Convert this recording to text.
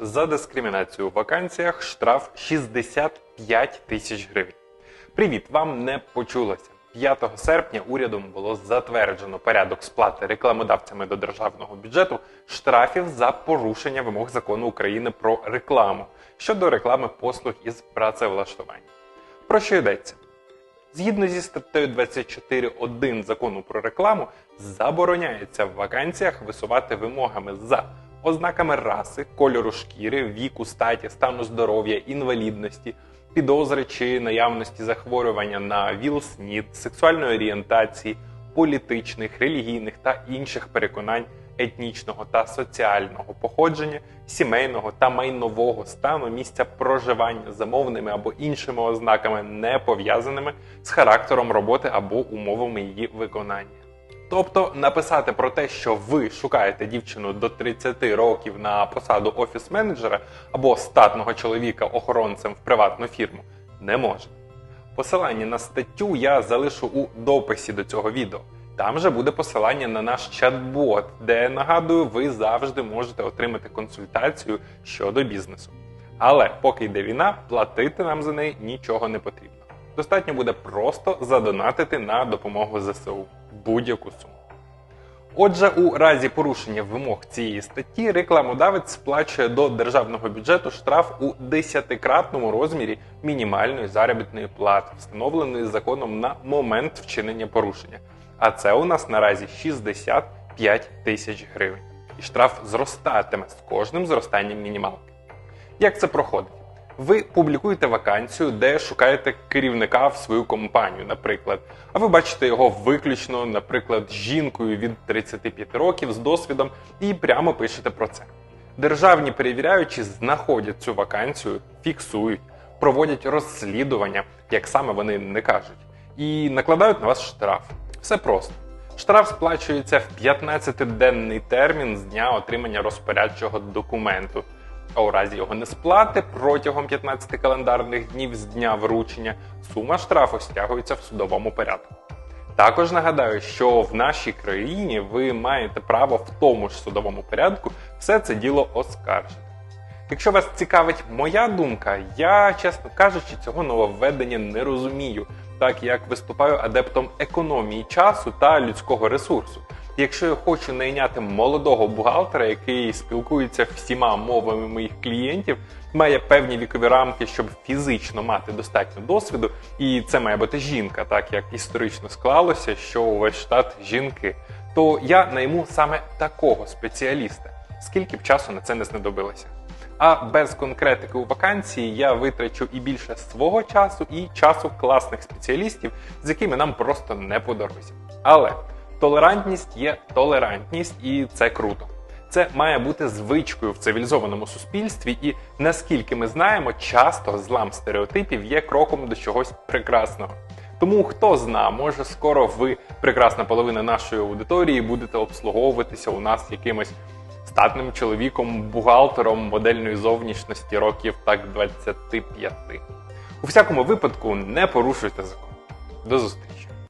За дискримінацію в вакансіях штраф 65 тисяч гривень. Привіт, вам не почулося. 5 серпня урядом було затверджено порядок сплати рекламодавцями до державного бюджету штрафів за порушення вимог закону України про рекламу щодо реклами послуг із працевлаштування. Про що йдеться? Згідно зі статтею 24.1 закону про рекламу, забороняється в вакансіях висувати вимогами за ознаками раси, кольору шкіри, віку, статі, стану здоров'я, інвалідності, підозри чи наявності захворювання на ВІЛ-СНІД, сексуальної орієнтації, політичних, релігійних та інших переконань етнічного та соціального походження, сімейного та майнового стану місця проживання замовними або іншими ознаками, не пов'язаними з характером роботи або умовами її виконання. Тобто написати про те, що ви шукаєте дівчину до 30 років на посаду офіс-менеджера або статного чоловіка охоронцем в приватну фірму не можна. Посилання на статтю я залишу у дописі до цього відео. Там же буде посилання на наш чат-бот, де нагадую, ви завжди можете отримати консультацію щодо бізнесу. Але поки йде війна, платити нам за неї нічого не потрібно. Достатньо буде просто задонатити на допомогу ЗСУ будь-яку суму. Отже, у разі порушення вимог цієї статті рекламодавець сплачує до державного бюджету штраф у десятикратному розмірі мінімальної заробітної плати, встановленої законом на момент вчинення порушення. А це у нас наразі 65 тисяч гривень. І штраф зростатиме з кожним зростанням мінімалки. Як це проходить? Ви публікуєте вакансію, де шукаєте керівника в свою компанію, наприклад. А ви бачите його виключно, наприклад, жінкою від 35 років з досвідом, і прямо пишете про це. Державні перевіряючі знаходять цю вакансію, фіксують, проводять розслідування, як саме вони не кажуть, і накладають на вас штраф. Все просто. Штраф сплачується в 15-денний термін з дня отримання розпорядчого документу. А у разі його несплати протягом 15 календарних днів з дня вручення сума штрафу стягується в судовому порядку. Також нагадаю, що в нашій країні ви маєте право в тому ж судовому порядку все це діло оскаржити. Якщо вас цікавить моя думка, я, чесно кажучи, цього нововведення не розумію, так як виступаю адептом економії часу та людського ресурсу. Якщо я хочу найняти молодого бухгалтера, який спілкується всіма мовами моїх клієнтів, має певні вікові рамки, щоб фізично мати достатньо досвіду, і це має бути жінка, так як історично склалося, що увесь штат жінки, то я найму саме такого спеціаліста, скільки б часу на це не знадобилося. А без конкретики у вакансії я витрачу і більше свого часу, і часу класних спеціалістів, з якими нам просто не по дорозі. Але толерантність є толерантність, і це круто. Це має бути звичкою в цивілізованому суспільстві, і наскільки ми знаємо, часто злам стереотипів є кроком до чогось прекрасного. Тому хто зна, може скоро ви, прекрасна половина нашої аудиторії, будете обслуговуватися у нас якимось статним чоловіком, бухгалтером модельної зовнішності років так 25. У всякому випадку не порушуйте закон. До зустрічі!